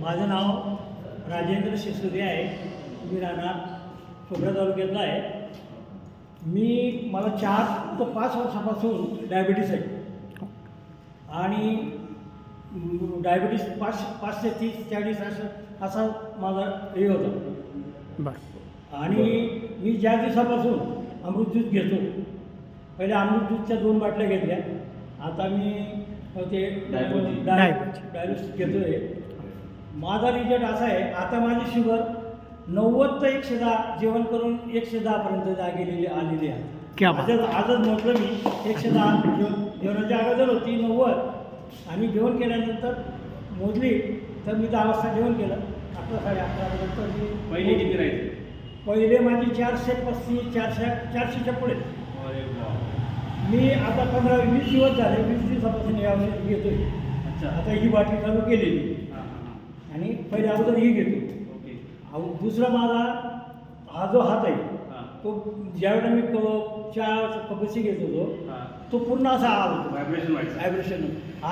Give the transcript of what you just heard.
माझं नाव राजेंद्र शिसुदे आहे. मी राहणार चोपडा तालुक्यातला आहे. मी मला चार ते पाच वर्षापासून डायबिटीस आहे. आणि डायबिटीस पाच पाच ते तीस चाळीस असं असा माझा हे होता. आणि मी ज्या दिवसापासून अमृत ज्यूस घेतो पहिले अमृत ज्यूसच्या दोन बाटल्या घेतल्या. आता मी ते. डायबोजी. डायबिटीस घेतोय. माझा रिझल्ट असा आहे आता माझी शुगर नव्वद ते एकशे दहा जेवण करून एकशे दहापर्यंत जा गेलेली आलेली आहे. क्या बात. आजच आजच म्हटलं मी एकशे दहा जेव- जेवणाच्या अगोदर होती नव्वद आणि जेवण केल्यानंतर मोजली तर मी दहा वाजता जेवण केलं. अकरा साडे अकरापर्यंत मी पहिले किती राहायचे पहिले माझी चारशे पस्तीस चारशे चारशेच्या पुढे. मी आता पंधरा वीस दिवस झाले वीस दिवसापासून या औषध घेतोय. अच्छा. आता ही बाटली चालू केलेली. आणि पहिले अगोदर ही घेतो. ओके. अहो, दुसरा माझा हा जो हात आहे हां. तो ज्यावेळेला मी कप चहा कपशी घेत होतो तो पूर्ण असा होता व्हायब्रेशन व्हायचं. व्हायब्रेशन